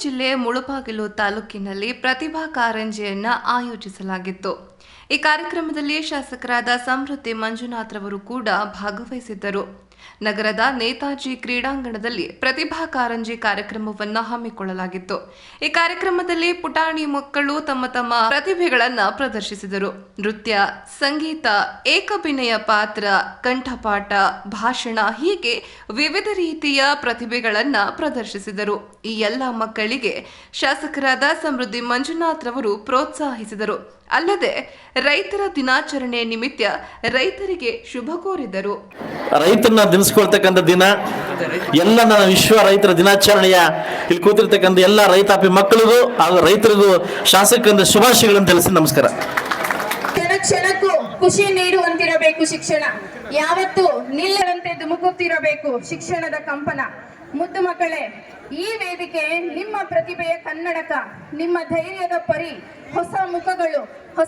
ಜಿಲ್ಲೆ ಮುಳುಬಾಗಿಲು ತಾಲೂಕಿನಲ್ಲಿ ಪ್ರತಿಭಾ ಕಾರಂಜಿಯನ್ನು ಆಯೋಜಿಸಲಾಗಿತ್ತು. ಈ ಕಾರ್ಯಕ್ರಮದಲ್ಲಿ ಶಾಸಕರಾದ ಸಮೃದ್ಧಿ ಮಂಜುನಾಥ್ರವರು ಕೂಡ ಭಾಗವಹಿಸಿದ್ದರು. ನಗರದ ನೇತಾಜಿ ಕ್ರೀಡಾಂಗಣದಲ್ಲಿ ಪ್ರತಿಭಾ ಕಾರಂಜಿ ಕಾರ್ಯಕ್ರಮವನ್ನು ಹಮ್ಮಿಕೊಳ್ಳಲಾಗಿತ್ತು. ಈ ಕಾರ್ಯಕ್ರಮದಲ್ಲಿ ಪುಟಾಣಿ ಮಕ್ಕಳು ತಮ್ಮ ತಮ್ಮ ಪ್ರತಿಭೆಗಳನ್ನು ಪ್ರದರ್ಶಿಸಿದರು. ನೃತ್ಯ, ಸಂಗೀತ ಏಕಭಿನಯ ಪಾತ್ರ, ಕಂಠಪಾಠ, ಭಾಷಣ ಹೀಗೆ ವಿವಿಧ ರೀತಿಯ ಪ್ರತಿಭೆಗಳನ್ನು ಪ್ರದರ್ಶಿಸಿದರು. ಈ ಎಲ್ಲ ಮಕ್ಕಳಿಗೆ ಶಾಸಕರಾದ ಸಮೃದ್ಧಿ ಮಂಜುನಾಥ್ ರವರು ಪ್ರೋತ್ಸಾಹಿಸಿದರು. ಅಲ್ಲದೆ ರೈತರ ದಿನಾಚರಣೆ ನಿಮಿತ್ತ ರೈತರಿಗೆ ಶುಭ ಕೋರಿದರು. ರೈತರನ್ನ ದಿನಸ್ಕೊಳ್ತಕ್ಕಂಥ ದಿನ, ಎಲ್ಲ ನನ್ನ ವಿಶ್ವ ರೈತರ ದಿನಾಚರಣೆಯ, ಇಲ್ಲಿ ಕೂತಿರ್ತಕ್ಕಂಥ ಎಲ್ಲ ರೈತಾಪಿ ಮಕ್ಕಳಿಗೂ ಹಾಗೂ ರೈತರಿಗೂ ಶಾಸಕರಿಂದ ಶುಭಾಶಯಗಳನ್ನು ತಿಳಿಸಿ ನಮಸ್ಕಾರ. ಕ್ಷಣ ಕ್ಷಣಕ್ಕೂ ಖುಷಿ ನೀಡುವಂತಿರಬೇಕು ಶಿಕ್ಷಣ. ಯಾವತ್ತು ನಿಲ್ಲದಂತೆ ಧುಮುಕುತ್ತಿರಬೇಕು ಶಿಕ್ಷಣದ ಕಂಪನ. ಮುದ್ದು ಮಕ್ಕಳೇ, ಈ ವೇದಿಕೆ ನಿಮ್ಮ ಪ್ರತಿಭೆಯ ಕನ್ನಡಕ, ನಿಮ್ಮ ಧೈರ್ಯದ ಪರಿ, ಹೊಸ ಮುಖಗಳು, ಹೊಸ